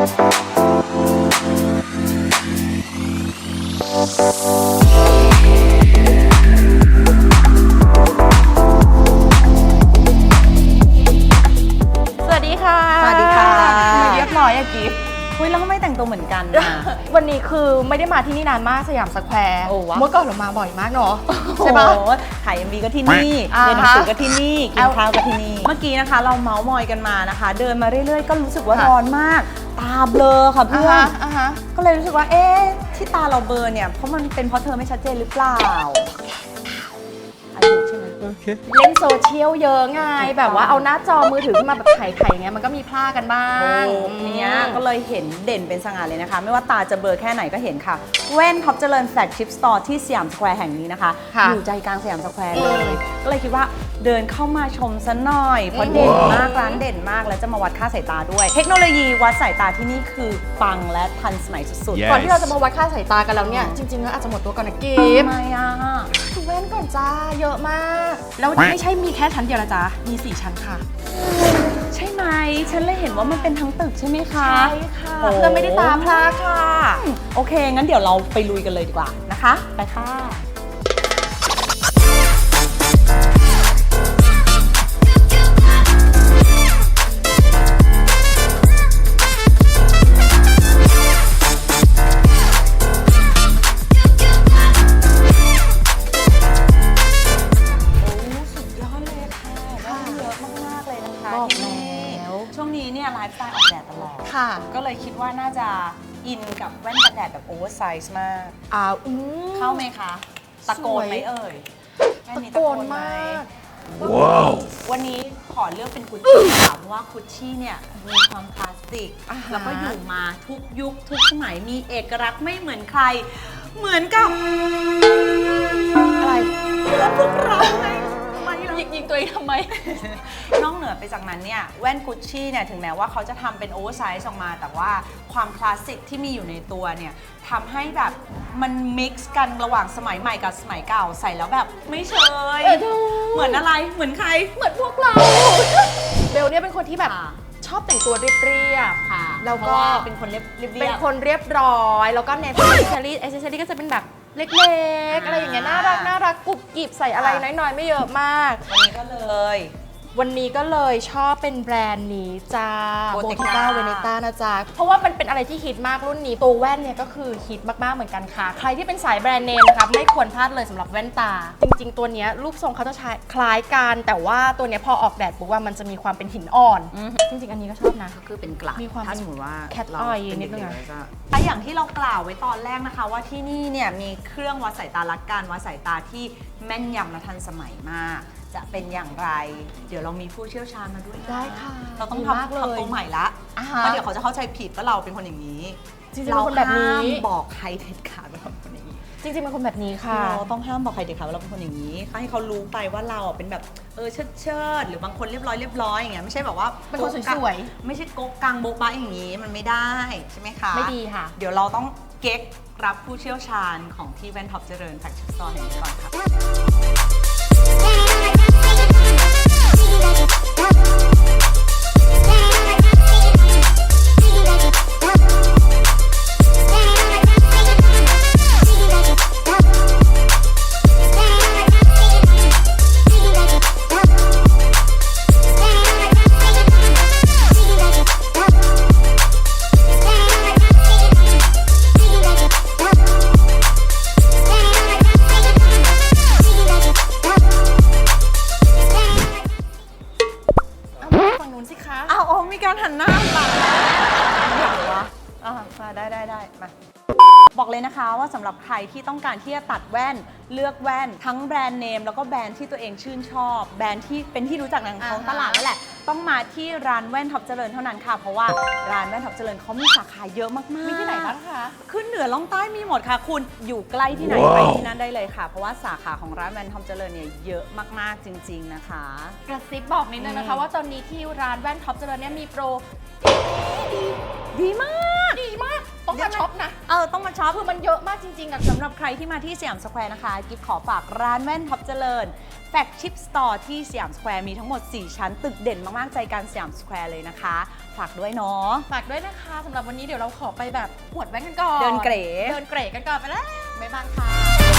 สวัสดีค่ะสวัสดีค่ะทำไมเรียบร้อยอะกิฟต์คุยแล้วก็ไม่แต่งตัวเหมือนกันนะ วันนี้คือไม่ได้มาที่นี่นานมากสยามสแควร์โอ้วะเมื่อก่อนเรามาบ่อยมากเนาะใช่ปะ โอ้โหถ่ายเอ็มบีก็ที่นี่อ่าฮะ เรียนหนังสือก็ที่นี่กินเอาข้าวก็ที่นี่ เมื่อกี้นะคะ เราเมาส์มอยกันมานะคะ เดินมาเรื่อยๆ ก็รู้สึกว่าค่ะร้อนมาก ตาเบลอค่ะอ่าเพื่อนฮะอ่าฮะก็เลยรู้สึกว่าเอ๊ะที่ตาเราเบลอเนี่ยเพราะมันเป็นเพราะเธอไม่ชัดเจนหรือเปล่าอา ยุใช่ไหมเล่นโซเชียลเยอะไงแบบว่าเอาหน้าจอมือถือขึ้นมาแบบถ่ายๆอย่างเงี้ยมันก็มีพลาดกันบ้างทีเนี้ยก็เลยเห็นเด่นเป็นสง่าเลยนะคะ ไม่ว่าตาจะเบลอแค่ไหนก็เห็นค่ะแว่นท็อปเจริญแฟลกชิพสตอร์ที่สยามสแควร์แห่งนี้นะคะค่ะอยู่ใจกลางสยามสแควร์เลยอืมก็เลยคิดว่าเดินเข้ามาชมซะหน่อย เพราะเด่นมากร้านเด่นมาก แล้วจะมาวัดค่าสายตาด้วย เทคโนโลยีวัดสายตาที่นี่คือปังและทันสมัยสุด Yes ก่อนที่เราจะมาวัดค่าสายตากันแล้วเนี่ยจริงๆแล้วอาจจะหมดตัวก่อนนะกิๆฟทำไมอะดูแว่นก่อนจ้า เยอะมาก แล้วไม่ใช่มีแค่ชั้นเดียวนะจ๊ะ มีสี่ชั้นค่ะ ใช่ไหม ฉันเลยเห็นว่ามันเป็นทั้งตึกใช่ไหมคะ ใช่ค่ะโอ้ เพื่อนไม่ได้ตาพลาดค่ะ โอเค งั้นเดี๋ยวเราไปลุยกันเลยดีกว่านะคะ ไปค่ะ ฟ์สไตล์ออกแดดตลอด ค่ะก็เลยคิดว่าน่าจะอินกับแว่นกันแดดแบบโอเวอร์ไซส์มากอ้าวอืมเข้าไหมคะ ตะโกนไหมสวยเอ่ยแว่ตะนี้โกนไหมาก ว้าว วันนี้ขอเลือกเป็นกุชชี่ค่ะเพราะว่ากุชชี่เนี่ยมีความคลาสสิก อ่าฮะ แล้วก็อยู่มาทุกยุคทุกสมัยมีเอกลักษณ์ไม่เหมือนใคร เหมือนกับอะไร เพื่อนพวกเราไงทำไมล่ะ ยิงยิงตัวเองทำไม นอกเหนือไปจากนั้นเนี่ย แว่นกุชชี่เนี่ย ถึงแม้ว่าเขาจะทำเป็นโอเวอร์ไซส์ออกมา แต่ว่าความคลาสสิกที่มีอยู่ในตัวเนี่ยทำให้แบบมันมิกซ์กันระหว่างสมัยใหม่กับสมัยเก่าใส่แล้วแบบไม่เชย เออดูเหมือนอะไรเหมือนใคร เหมือนพวกเรา เบลเนี่ยเป็นคนที่แบบค่ะ ชอบแต่งตัวเรียบๆค่ะแล้วเพก็ราะว่าเป็นคนเรียบเรียบ เป็นคนเรียบร้อย แล้วก็เน t อ c เซอรี่เอเซอรี่ก็จะเป็นแบบ เล็กๆ อะไรอย่างเงี้ยน่ารักน่ารักกรุบกริบใส่อะไรน้อยๆ ไม่เยอะมาก วันนี้ก็เลย วันนี้ก็เลยชอบเป็นแบรนด์นี้จ้า Bottega โบติก้าเวเนต้านะจ๊ะ เพราะว่ามันเป็นอะไรที่ฮิตมากรุ่นนี้ ตัวแว่นเนี่ยก็คือฮิตมาก ๆ เหมือนกันค่ะ ใครที่เป็นสายแบรนด์เนมนะคะไม่ควรพลาดเลยสำหรับแว่นตา จริง ๆ ตัวเนี้ยรูปทรงเขาจะใช้คล้ายกัน แต่ว่าตัวเนี้ยพอออกแดดปุ๊บว่ามันจะมีความเป็นหินอ่อน อืมจริง ๆ อันนี้ก็ชอบนะ ก็คือเป็นกลัดมีความถ้าสมมติว่า cat เรา eye เป็นิดนึงอะเกๆแล้วจะอะอย่างที่เรากล่าวไว้ตอนแรกนะคะ ว่าที่นี่เนี่ยมีเครื่องวัดสายตาลักการวัดสายตาที่ แม่นยำและทันสมัยมาก จะเป็นอย่างไร เดี๋ยวเรามีผู้เชี่ยวชาญมาด้วยนะได้ค่ะเราต้องดีมากทำเลย ทำตัวใหม่ละอ่าเพฮะ ราะเดี๋ยวเขาจะเข้าใจผิดว่าเราเป็นคนอย่างนี้จริงๆเป็นคนแบบนี้เราห้ามบอกใครเด็ดขาด จริงๆเป็นคนแบบนี้ค่ะ เราต้องห้ามบอกใครเด็ดขาดว่าเราเป็นคนอย่างนี้ให้เขารู้ไปว่าเราอะเป็นแบบเออเชิดเชิดๆหรือบางคนเรียบร้อยเรียบร้อยอย่างเงี้ยไม่ใช่แบบว่าเป็นคนโก๊ะสวยไม่ใช่โก๊กกังโบ๊ะบะอย่างนี้มันไม่ได้ใช่ไหมคะไม่ดีค่ะ เดี๋ยวเราต้องเก๊กรับผู้เชี่ยวชาญของที่แว่นท็อปเจริญแฟคชั่นสโตร์แห่งนี้ก่อนค่ะ ได้ได้ได้มาบอกเลยนะคะว่าสำหรับใครที่ต้องการที่จะตัดแว่นเลือกแว่น ทั้งแบรนด์เนมแล้วก็แบรนด์ที่ตัวเองชื่นชอบ แบรนด์ที่เป็นที่รู้จักในท้องตลาดนั่นแหละ ต้องมาที่ร้านแว่นท็อปเจริญเท่านั้นค่ะ เพราะว่าร้านแว่นท็อปเจริญเขามีสาขาเยอะมากๆมีที่ไหนบ้างคะขึ้นเหนือล่องใต้มีหมดค่ะ คุณอยู่ใกล้ที่ไหนว้าวไปที่นั่นได้เลยค่ะ เพราะว่าสาขาของร้านแว่นท็อปเจริญเนี่ยเยอะมากๆจริง ๆนะคะ กระซิบบอกนิดนึงนะคะอืมว่าตอนนี้ที่ร้านแว่นท็อปเจริญเนี่ยมีโปรดีมากดีมาก เออต้องมาช็อปคือมันเยอะมากจริงๆอะสำหรับใครที่มาที่สยามสแควร์นะคะ กิฟขอฝากร้านแว่นท็อปเจริญแฟกชิปสตอร์ที่สยามสแควร์มีทั้งหมด 4 ชั้น ตึกเด่นมากๆ ใจกลารสยามสแควร์เลยนะคะ ฝากด้วยเนาะฝากด้วยนะคะสำหรับวันนี้เดี๋ยวเราขอไปแบบอวดแว่นกันก่อนเดินเก๋เดินเก๋กันก่อนไปแล้วบ๊ายบายค่ะ